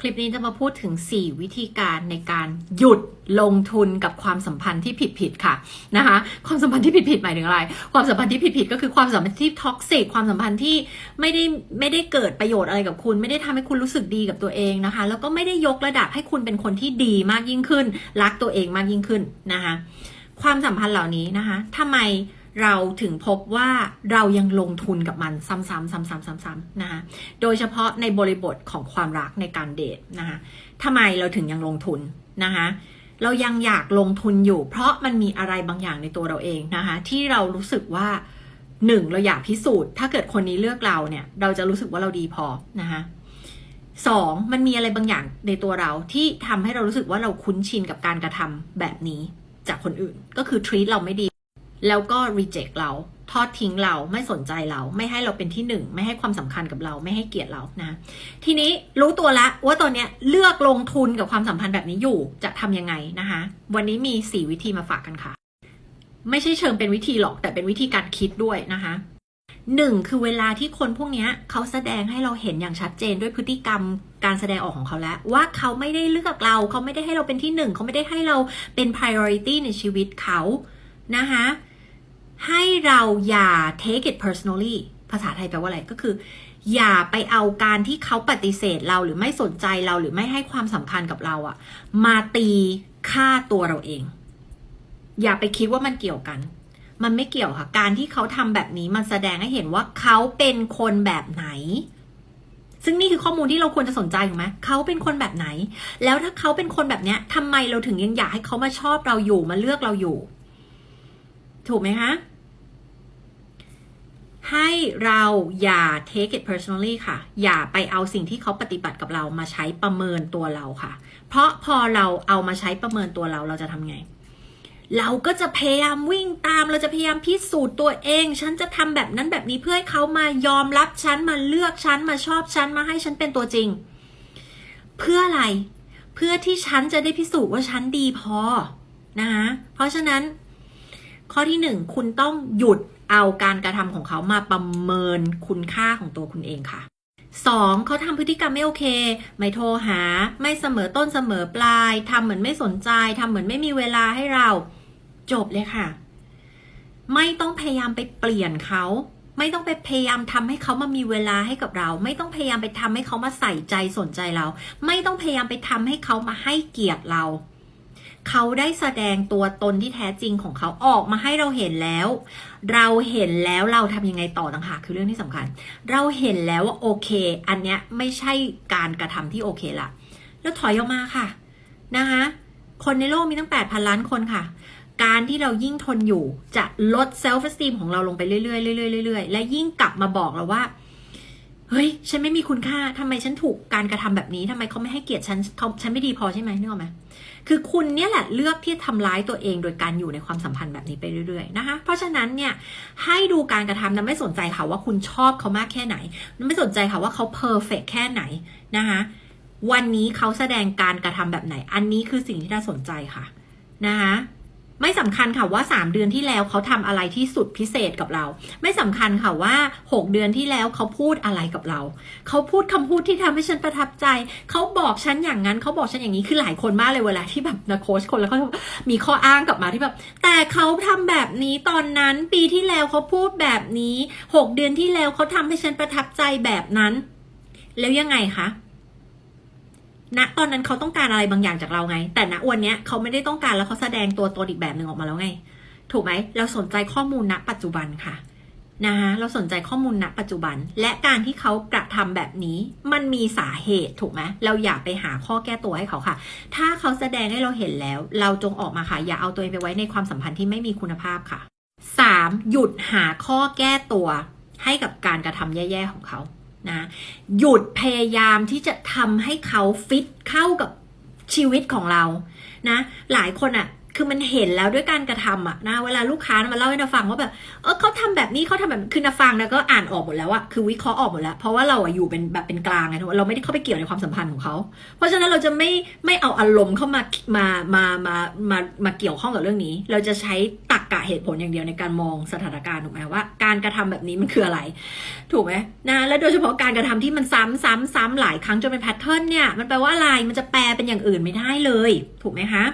คลิปนี้จะมาพูดถึง 4 วิธีการในการหยุดลงทุนกับความสัมพันธ์ที่ผิดๆค่ะนะคะความสัมพันธ์ที่ผิดๆหมายถึงอะไร ความสัมพันธ์ที่ผิดๆก็คือความสัมพันธ์ที่ท็อกซิกความสัมพันธ์ที่ไม่ได้ไม่ได้เกิดประโยชน์อะไรกับคุณ ไม่ได้ทำให้คุณรู้สึกดีกับตัวเองนะคะ แล้วก็ไม่ได้ยกระดับให้คุณเป็นคนที่ดีมากยิ่งขึ้น รักตัวเองมากยิ่งขึ้นนะคะความสัมพันธ์เหล่านี้นะคะทำไม เราถึงพบว่าเรายังลงทุนกับมันซ้ำๆซ้ำๆซ้ำๆนะคะโดยเฉพาะในบริบทของความรักในการเดทนะคะทำไมเราถึงยังลงทุนนะคะเรายังอยากลงทุนอยู่ เพราะมันมีอะไรบางอย่างในตัวเราเองนะคะที่เรารู้สึกว่าหนึ่งเราอยากพิสูจน์ ถ้าเกิดคนนี้เลือกเราเนี่ย เราจะรู้สึกว่าเราดีพอนะคะสองมันมีอะไรบางอย่างในตัวเราที่ทำให้เรารู้สึกว่าเราคุ้นชินกับการกระทำแบบนี้จากคนอื่น ก็คือ treat เราไม่ดี แล้วก็ reject เราทอดทิ้งเราไม่สนใจเรา ไม่ให้เราเป็นที่หนึ่ง ไม่ให้ความสำคัญกับเราไม่ให้เกียรติเรานะ ทีนี้รู้ตัวละว่าตอนเนี้ยเลือกลงทุนกับความสัมพันธ์แบบนี้อยู่จะทำยังไงนะคะ วันนี้มี 4 วิธีมาฝากกันค่ะ ไม่ใช่เชิงเป็นวิธีหรอก แต่เป็นวิธีการคิดด้วยนะคะหนึ่งคือเวลาที่คนพวกเนี้ยเขาแสดงให้เราเห็นอย่างชัดเจนด้วยพฤติกรรมการแสดงออกของเขาแล้ว ว่าเขาไม่ได้เลือกเราเขาไม่ได้ให้เราเป็นที่หนึ่งเขาไม่ได้ให้เราเป็น priority ในชีวิตเขานะคะ ให้เราอย่า take it personally ภาษาไทยแปลว่าอะไรก็คือ อย่าไปเอาการที่เขาปฏิเสธเราหรือไม่สนใจเราหรือไม่ให้ความสำคัญกับเราอะมาตีค่าตัวเราเอง อย่าไปคิดว่ามันเกี่ยวกัน มันไม่เกี่ยวค่ะ การที่เขาทำแบบนี้มันแสดงให้เห็นว่าเขาเป็นคนแบบไหน ซึ่งนี่คือข้อมูลที่เราควรจะสนใจถูกไหมเขาเป็นคนแบบไหน แล้วถ้าเขาเป็นคนแบบเนี้ยทำไมเราถึงยังอยากให้เขามาชอบเราอยู่มาเลือกเราอยู่ ถูกไหมคะให้เราอย่า take it personally ค่ะ อย่าไปเอาสิ่งที่เขาปฏิบัติกับเรามาใช้ประเมินตัวเราค่ะ เพราะพอเราเอามาใช้ประเมินตัวเราเราจะทำไง เราก็จะพยายามวิ่งตาม เราจะพยายามพิสูจน์ตัวเอง ฉันจะทำแบบนั้นแบบนี้เพื่อให้เขามายอมรับฉัน มาเลือกฉัน มาชอบฉัน มาให้ฉันเป็นตัวจริง เพื่ออะไร เพื่อที่ฉันจะได้พิสูจน์ว่าฉันดีพอนะคะเพราะฉะนั้น ข้อที่หนึ่งคุณต้องหยุดเอาการกระทำของเขามาประเมินคุณค่าของตัวคุณเองค่ะสองเขาทำพฤติกรรมไม่โอเค ไม่โทรหา ไม่เสมอต้นเสมอปลายทำเหมือนไม่สนใจทำเหมือนไม่มีเวลาให้เรา จบเลยค่ะ ไม่ต้องพยายามไปเปลี่ยนเขา ไม่ต้องไปพยายามทำให้เขามามีเวลาให้กับเรา ไม่ต้องพยายามไปทำให้เขามาใส่ใจสนใจเรา ไม่ต้องพยายามไปทำให้เขามาให้เกียรติเรา เขาได้แสดงตัวตนที่แท้จริงของเขาออกมาให้เราเห็นแล้ว เราเห็นแล้วเราทำยังไงต่อต่างหากคือเรื่องที่สำคัญ เราเห็นแล้วว่าโอเค อันเนี้ยไม่ใช่การกระทำที่โอเคละแล้วถอยออกมาค่ะนะคะคนในโลกมีตั้ง 8,000 ล้านคนค่ะ การที่เรายิ่งทนอยู่จะลดเซลฟ์สตีมของเราลงไปเรื่อยๆเรื่อยๆเรื่อยๆและยิ่งกลับมาบอกเราว่า เฮ้ย ฉันไม่มีคุณค่าทำไมฉันถูกการกระทำแบบนี้ทำไมเขาไม่ให้เกียรติฉันเขาฉันไม่ดีพอใช่ไหมนึกออกไหมคือคุณเนี่ยแหละเลือกที่จะทำร้ายตัวเอง โดยการอยู่ในความสัมพันธ์แบบนี้ไปเรื่อยๆนะคะ เพราะฉะนั้นเนี่ยให้ดูการกระทำนะไม่สนใจค่ะว่าคุณชอบเขามากแค่ไหน ไม่สนใจค่ะว่าเขาเพอร์เฟกแค่ไหนนะคะวันนี้เขาแสดงการกระทำแบบไหน อันนี้คือสิ่งที่น่าสนใจค่ะนะคะ ไม่สำคัญค่ะว่า 3 เดือนที่แล้วเขาทำอะไรที่สุดพิเศษกับเรา ไม่สำคัญค่ะว่า 6 เดือนที่แล้วเขาพูดอะไรกับเรา เขาพูดคำพูดที่ทำให้ฉันประทับใจ เขาบอกฉันอย่างนั้นเขาบอกฉันอย่างนี้คือหลายคนมากเลยเวลาที่แบบนะโค้ชคนแล้วเขามีข้ออ้างกลับมาที่แบบ แต่เขาทำแบบนี้ตอนนั้นปีที่แล้วเขาพูดแบบนี้ 6 เดือนที่แล้วเขาทำให้ฉันประทับใจแบบนั้น แล้วยังไงคะ ณตอนนั้นเขาต้องการอะไรบางอย่างจากเราไง แต่ณวันเนี้ยเขาไม่ได้ต้องการแล้วเขาแสดงตัวตนอีกแบบหนึ่งออกมาแล้วไง ถูกไหมเราสนใจข้อมูลณปัจจุบันค่ะนะคะเราสนใจข้อมูลณปัจจุบัน และการที่เขากระทำแบบนี้มันมีสาเหตุถูกไหมเราอย่าไปหาข้อแก้ตัวให้เขาค่ะ ถ้าเขาแสดงให้เราเห็นแล้ว เราจงออกมาค่ะ อย่าเอาตัวเองไปไว้ในความสัมพันธ์ที่ไม่มีคุณภาพค่ะ 3. หยุดหาข้อแก้ตัวให้กับการกระทำแย่ๆของเขา นะหยุดพยายามที่จะทำให้เขาฟิตเข้ากับชีวิตของเรานะหลายคนอะ่ะคือมันเห็นแล้วด้วยการกระทำอะนะเวลาลูกค้ามาเล่าให้นาฟังว่าแบบเออเขาทำแบบนี้เขาทำแบบคือนาฟังนะก็อ่านออกหมดแล้วอะคือวิเคราะห์ออกหมดแล้ว เพราะว่าเราอะอยู่เป็นแบบเป็นกลางไงเราไม่ได้เข้าไปเกี่ยวในความสัมพันธ์ของเขา เพราะฉะนั้นเราจะไม่ไม่เอาอารมณ์เข้ามามามามามามาเกี่ยวข้องกับเรื่องนี้ เราจะใช้ต กะเหตุผลอย่างเดียวในการมองสถานการณ์ถูกไหมว่า การกระทำแบบนี้มันคืออะไร ถูกไหมนะและโดยเฉพาะการกระทำที่มันซ้ำซ้ำซ้ำหลายครั้งจนเป็นแพทเทิร์นเนี่ยมันแปลว่าอะไรมันจะแปลเป็นอย่างอื่นไม่ได้เลย ถูกไหมคะ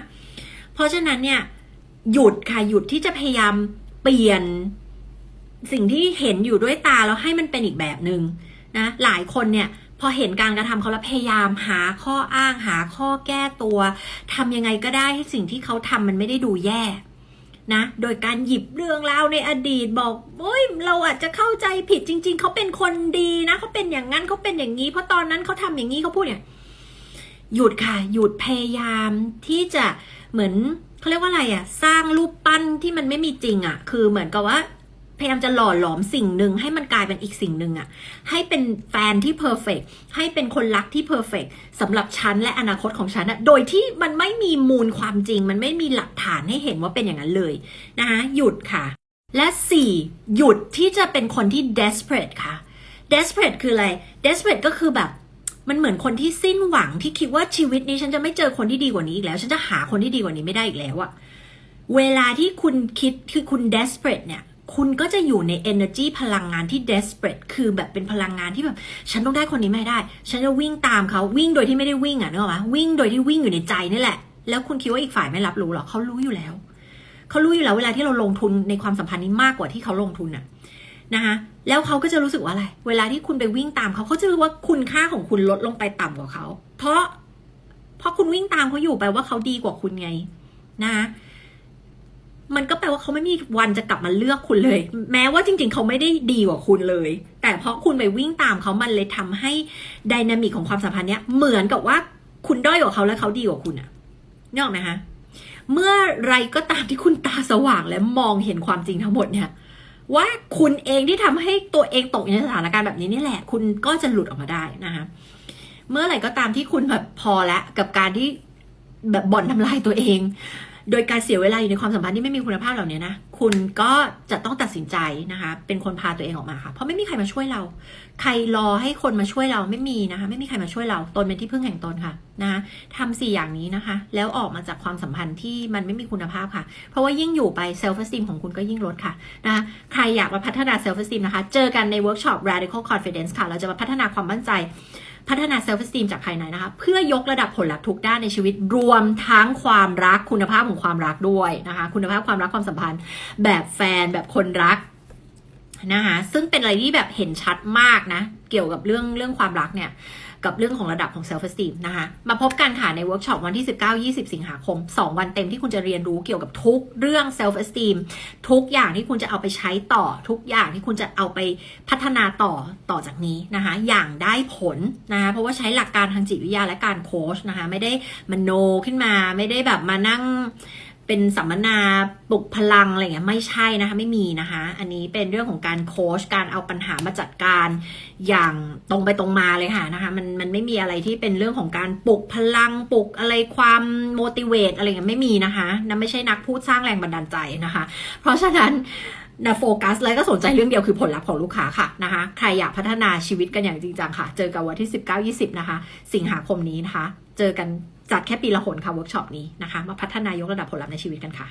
เพราะฉะนั้นเนี่ยหยุดค่ะหยุดที่จะพยายามเปลี่ยนสิ่งที่เห็นอยู่ด้วยตาแล้วให้มันเป็นอีกแบบหนึ่งนะหลายคนเนี่ยพอเห็นการกระทำเขาแล้วพยายามหาข้ออ้างหาข้อแก้ตัวทำยังไงก็ได้ให้สิ่งที่เขาทำมันไม่ได้ดูแย่ นะ โดยการหยิบเรื่องราวในอดีตบอกโอ้ยเราอาจจะเข้าใจผิดจริง ๆ เขาเป็นคนดีนะเขาเป็นอย่างนั้นเขาเป็นอย่างนี้ เพราะตอนนั้นเขาทำอย่างนี้เขาพูดเนี่ยหยุดค่ะ หยุดพยายามที่จะเหมือนเขาเรียกว่าอะไรอะสร้างรูปปั้นที่มันไม่มีจริงอะคือเหมือนกับว่า ยายามจะหล่อหลอมสิ่งหนึ่งให้มันกลายเป็นอีกสิ่งหนึ่งอะให้เป็นแฟนที่เพอร์เฟกให้เป็นคนรักที่เพอร์เฟกสำหรับฉันและอนาคตของฉันอะโดยที่มันไม่มีมูลความจริง มันไม่มีหลักฐานให้เห็นว่าเป็นอย่างนั้นเลยนะคะหยุดค่ะ และสี่หยุดที่จะเป็นคนที่ desperate ค่ะ desperate คืออะไร desperate ก็คือแบบมันเหมือนคนที่สิ้นหวังที่คิดว่าชีวิตนี้ฉันจะไม่เจอคนที่ดีกว่านี้อีกแล้ว ฉันจะหาคนที่ดีกว่านี้ไม่ได้อีกแล้วอะเวลาที่คุณคิดคือคุณ desperate เนี่ย คุณก็จะอยู่ใน energy พลังงานที่ desperate คือแบบเป็นพลังงานที่แบบ ฉันต้องได้คนนี้ไม่ได้ ฉันจะวิ่งตามเขาวิ่งโดยที่ไม่ได้วิ่งอะนึกออกปะวิ่งโดยที่วิ่งอยู่ในใจนี่แหละ แล้วคุณคิดว่าอีกฝ่ายไม่รับรู้หรอเขารู้อยู่แล้ว เขารู้อยู่แล้วเวลาที่เราลงทุนในความสัมพันธ์นี้มากกว่าที่เขาลงทุนอะนะคะแล้วเขาก็จะรู้สึกว่าอะไร เวลาที่คุณไปวิ่งตามเขาเขาจะรู้ว่าคุณค่าของคุณลดลงไปต่ำกว่าเขา เพราะเพราะคุณวิ่งตามเขาอยู่แปลว่าเขาดีกว่าคุณไงนะคะ มันก็แปลว่าเขาไม่มีวันจะกลับมาเลือกคุณเลย แม้ว่าจริง ๆ เขาไม่ได้ดีกว่าคุณเลย แต่เพราะคุณไปวิ่งตามเขามันเลยทำให้ดินามิกของความสัมพันธ์เนี้ยเหมือนกับว่าคุณด้อยกว่าเขาและเขาดีกว่าคุณอะนึกออกไหมคะเมื่อไรก็ตามที่คุณตาสว่างและมองเห็นความจริงทั้งหมดเนี่ย ว่าคุณเองที่ทำให้ตัวเองตกอยู่ในสถานการณ์แบบนี้นี่แหละ คุณก็จะหลุดออกมาได้นะคะเมื่อไหร่ก็ตามที่คุณแบบพอแล้วกับการที่แบบบ่อนทำลายตัวเอง โดยการเสียเวลาอยู่ในความสัมพันธ์ที่ไม่มีคุณภาพเหล่านี้นะ คุณก็จะต้องตัดสินใจนะคะ เป็นคนพาตัวเองออกมาค่ะ เพราะไม่มีใครมาช่วยเรา ใครรอให้คนมาช่วยเราไม่มีนะคะ ไม่มีใครมาช่วยเรา ตนเป็นที่พึ่งแห่งตนค่ะนะคะทำสี่อย่างนี้นะคะ แล้วออกมาจากความสัมพันธ์ที่มันไม่มีคุณภาพค่ะ เพราะว่ายิ่งอยู่ไปเซลฟ์ e อ t ส e มของคุณก็ยิ่งลดค่ะนะคะใครอยากมาพัฒนาเซลฟ์ e อ t ส e มนะคะ เจอกันในเวิร์กช็อป radical confidence ค่ะ เราจะมาพัฒนาความมั่นใจ พัฒนาเซลฟ์สตีมจากภายในนะคะ เพื่อยกระดับผลลัพธ์ทุกด้านในชีวิตรวมทั้งความรักคุณภาพของความรักด้วยนะคะ คุณภาพความรักความสัมพันธ์ แบบแฟนแบบคนรักนะคะซึ่งเป็นอะไรที่แบบเห็นชัดมากนะ เกี่ยวกับเรื่องเรื่องความรักเนี่ย กับเรื่องของระดับของเซลฟ์ e อ t ส e มนะคะ มาพบกันค่ะในเวิร์กช็อปวันที่ 19-20 สิงหาคม 2 วันเต็มที่คุณจะเรียนรู้เกี่ยวกับทุกเรื่องเซลฟ์ e อ t ส e มทุกอย่างที่คุณจะเอาไปใช้ต่อ ทุกอย่างที่คุณจะเอาไปพัฒนาต่อต่อจากนี้นะคะ อย่างได้ผลนะคะเพราะว่าใช้หลักการทางจิตวิทยาและการโค้ชนะคะ ไม่ได้มโนขึ้นมาไม่ได้แบบมานั่ง เป็นสัมมนาปลุกพลังอะไรเงี้ยไม่ใช่นะคะไม่มีนะคะ อันนี้เป็นเรื่องของการโค้ชการเอาปัญหามาจัดการอย่างตรงไปตรงมาเลยค่ะนะคะมันมันไม่มีอะไรที่เป็นเรื่องของการปลุกพลังปลุกอะไรความ motivate อะไรเงี้ยไม่มีนะคะนั่นไม่ใช่นักพูดสร้างแรงบันดาลใจนะคะ เพราะฉะนั้น นะโฟกัสและก็สนใจเรื่องเดียวคือผลลัพธ์ของลูกค้าค่ะนะคะ ใครอยากพัฒนาชีวิตกันอย่างจริงจังค่ะ เจอกันวันที่ 19-20 นะคะ สิงหาคมนี้นะคะ เจอกันจัดแค่ปีละหนค่ะเวิร์กช็อปนี้นะคะ มาพัฒนายกระดับผลลัพธ์ในชีวิตกันค่ะ